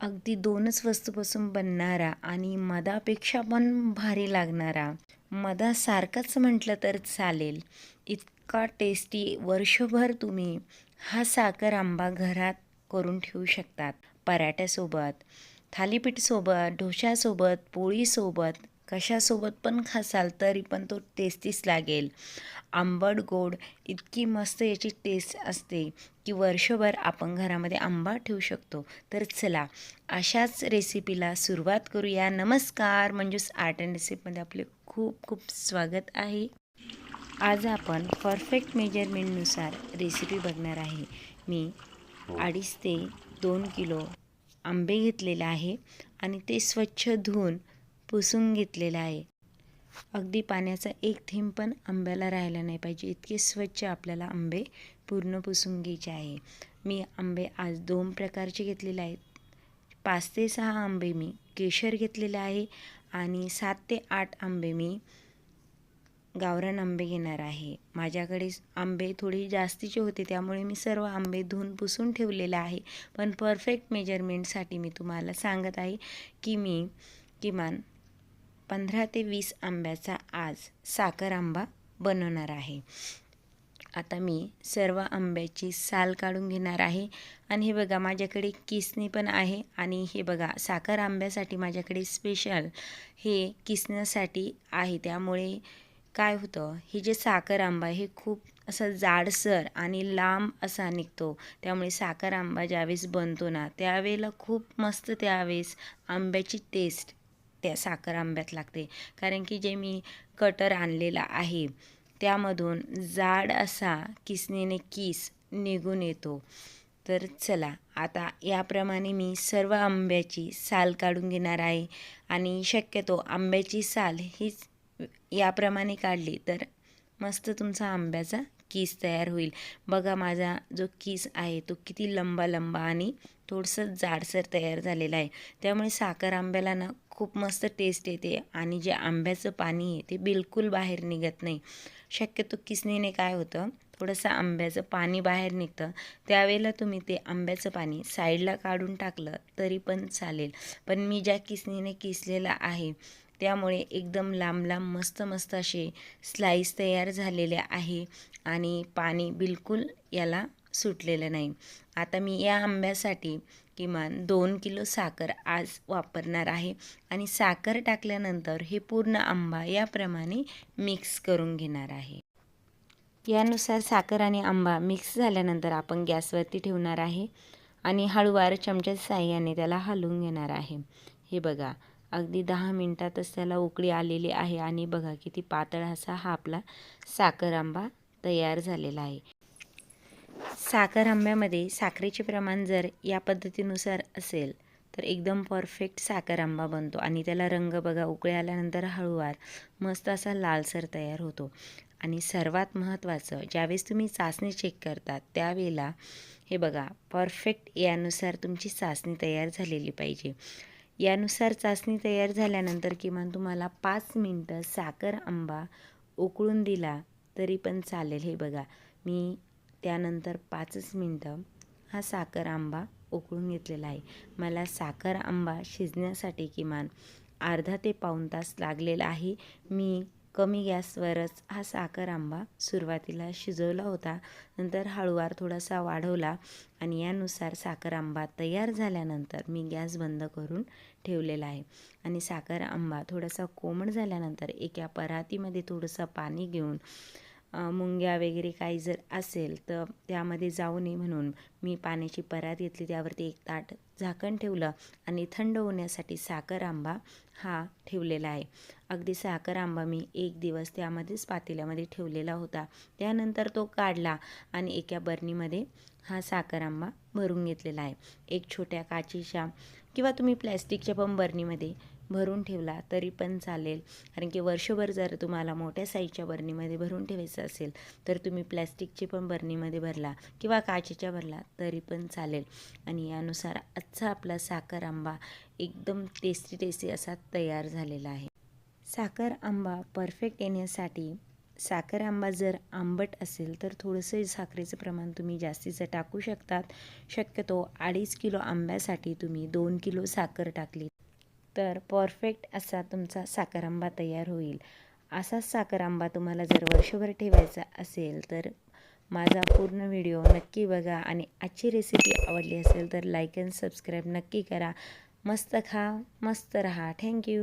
अगदी दोनच वस्तूपासून बनणारा आणि मधापेक्षा पण भारी लागणारा. मधासारखाच म्हटलं तर चालेल. इतका टेस्टी वर्षभर तुम्ही हा साखर आंबा घरात करून ठेवू शकतात. पराठ्यासोबत थालीपीठसोबत ढोशासोबत पोळीसोबत कशासोबत पण खासाल तरी पण तो टेस्टीच लागेल. आंबट गोड इतकी मस्त याची टेस्ट असते. की वर्षभर आपण घरामध्ये आंबा ठेवू शकतो. तर चला अशाच रेसिपीला सुरुवात करूया. नमस्कार मंजूस आर्ट अँड रेसिपीमध्ये आपले खूप खूप स्वागत आहे. आज आपण परफेक्ट मेजरमेंटनुसार रेसिपी बघणार आहे. मी अडीच ते दोन किलो आंबे घेतलेले आहे आणि ते स्वच्छ धुवून पुसून घेतलेलं आहे. अगदी पाण्याचा एक थेंब पण आंब्याला राहायला नाही पाहिजे. इतके स्वच्छ आपल्याला आंबे पूर्ण पुसून घ्यायचे आहे. मी आंबे आज दोन प्रकारचे घेतलेले आहेत. पाच ते सहा आंबे मी केशर घेतलेले आहे आणि सात ते आठ आंबे मी गावरान आंबे घेणार आहे. माझ्याकडे आंबे थोडी जास्तीचे होते त्यामुळे मी सर्व आंबे धुवून पुसून ठेवलेले आहे. पण परफेक्ट मेजरमेंटसाठी मी तुम्हाला सांगत आहे की मी किमान पंधरा ते वीस आंब्याचा आज साखर आंबा बनवणार आहे. आता मी सर्व आंब्याची साल काढून घेणार आहे. आणि हे बघा माझ्याकडे किसणी पण आहे. आणि हे बघा साखर आंब्यासाठी माझ्याकडे स्पेशल हे किसण्यासाठी आहे. त्यामुळे काय होतं हे जे साखर आंबा हे खूप असं जाडसर आणि लांब असा निघतो. त्यामुळे साखर आंबा ज्यावेळेस बनतो ना त्यावेळेला खूप मस्त त्यावेळेस आंब्याची टेस्ट त्या साखर आंब्यात लागते. कारण की जे मी कटर आणलेला आहे त्यामधून जाड असा किसनेने किस निघून येतो. तर चला आता याप्रमाणे मी सर्व आंब्याची साल काढून घेणार आहे आणि शक्यतो आंब्याची साल हीच याप्रमाणे काढली तर मस्त तुमचा आंब्याचा किस तयार होईल. बघा माझा जो किस आहे तो किती लंबा लंबा आणि थोडंसं जाडसर तयार झालेला आहे. त्यामुळे साखर आंब्याला ना खूप मस्त टेस्ट येते आणि जे आंब्याचं पाणी आहे ते बिलकुल बाहेर निघत नाही. शक्यतो किसनीने काय होतं थोडंसं आंब्याचं पाणी बाहेर निघतं. त्यावेळेला तुम्ही ते आंब्याचं पाणी साईडला काढून टाकलं तरी पण चालेल. पण मी ज्या किसनीने किसलेलं आहे त्यामुळे एकदम लांब लांब मस्त मस्त असे स्लाईस तयार झालेले आहे आणि पाणी बिलकुल याला सुटलेलं नाही. आता मी या आंब्यासाठी किमान दोन किलो साखर आज वापरणार आहे आणि साखर टाकल्यानंतर हे पूर्ण आंबा याप्रमाणे मिक्स करून घेणार आहे. यानुसार साखर आणि आंबा मिक्स झाल्यानंतर आपण गॅसवरती ठेवणार आहे आणि हळूवार चमच्याच्या साह्याने त्याला हलवून घेणार आहे. हे बघा अगदी दहा मिनटातच त्याला उकळी आलेली आहे आणि बघा किती पातळ असा हा आपला साखर आंबा तयार झालेला आहे. साखर आंब्यामध्ये साखरेचे प्रमाण जर या पद्धतीनुसार असेल तर एकदम परफेक्ट साखर आंबा बनतो आणि त्याला रंग बघा उकळे आल्यानंतर हळूवार मस्त असा लालसर तयार होतो. आणि सर्वात महत्त्वाचं ज्यावेळेस तुम्ही चाचणी चेक करतात त्यावेळेला हे बघा परफेक्ट यानुसार तुमची चाचणी तयार झालेली पाहिजे. यानुसार चाचणी तयार झाल्यानंतर किमान तुम्हाला पाच मिनटं साखर आंबा उकळून दिला तरी पण चालेल. हे बघा मी त्यानंतर पाचच मिनटं हा साखर आंबा उकळून घेतलेला आहे. मला साखर आंबा शिजण्यासाठी किमान अर्धा ते पाऊण तास लागलेला आहे. मी कमी गॅसवरच हा साखर आंबा सुरुवातीला शिजवला होता. नंतर हळूवार थोडासा वाढवला आणि यानुसार साखर आंबा तयार झाल्यानंतर मी गॅस बंद करून ठेवलेला आहे. आणि साखर आंबा थोडासा कोमट झाल्यानंतर एका परातीमध्ये थोडंसं पाणी घेऊन मुंग्या वगैरे काही जर असेल तर त्यामध्ये जाऊ नये म्हणून मी पाण्याची परात घेतली त्यावरती एक ताट झाकण ठेवलं आणि थंड होण्यासाठी साखर आंबा हा ठेवलेला आहे. अगदी साखर आंबा मी एक दिवस त्यामध्येच पातेल्यामध्ये ठेवलेला होता. त्यानंतर तो काढला आणि एका बरणीमध्ये हा साखर आंबा भरून घेतलेला आहे. एक छोट्या काचीच्या किंवा तुम्ही प्लॅस्टिकच्या पण बरणीमध्ये भरून ठेवला तरी पण चालेल. कारण की वर्षभर जर तुम्हाला मोठ्या साईजच्या बरणीमध्ये भरून ठेवायचं असेल तर तुम्ही प्लॅस्टिकची पण बरणीमध्ये भरला किंवा काचेच्या भरला तरी पण चालेल. आणि यानुसार आजचा आपला साखर आंबा एकदम टेस्टी टेस्टी असा तयार झालेला आहे. साखर आंबा परफेक्ट येण्यासाठी साखर आंबा जर आंबट असेल तर थोडंसं साखरेचं प्रमाण तुम्ही जास्तीचं टाकू शकतात. शक्यतो अडीच किलो आंब्यासाठी तुम्ही दोन किलो साखर टाकली. तर परफेक्ट असा तुमचा साखर आंबा तयार होईल. असाच साखर आंबा तुम्हाला जर वर्षभर ठेवायचा असेल तर माझा पूर्ण व्हिडिओ नक्की बघा आणि आजची रेसिपी आवडली असेल तर लाईक अँड सबस्क्राईब नक्की करा. मस्त खा मस्त रहा. थँक्यू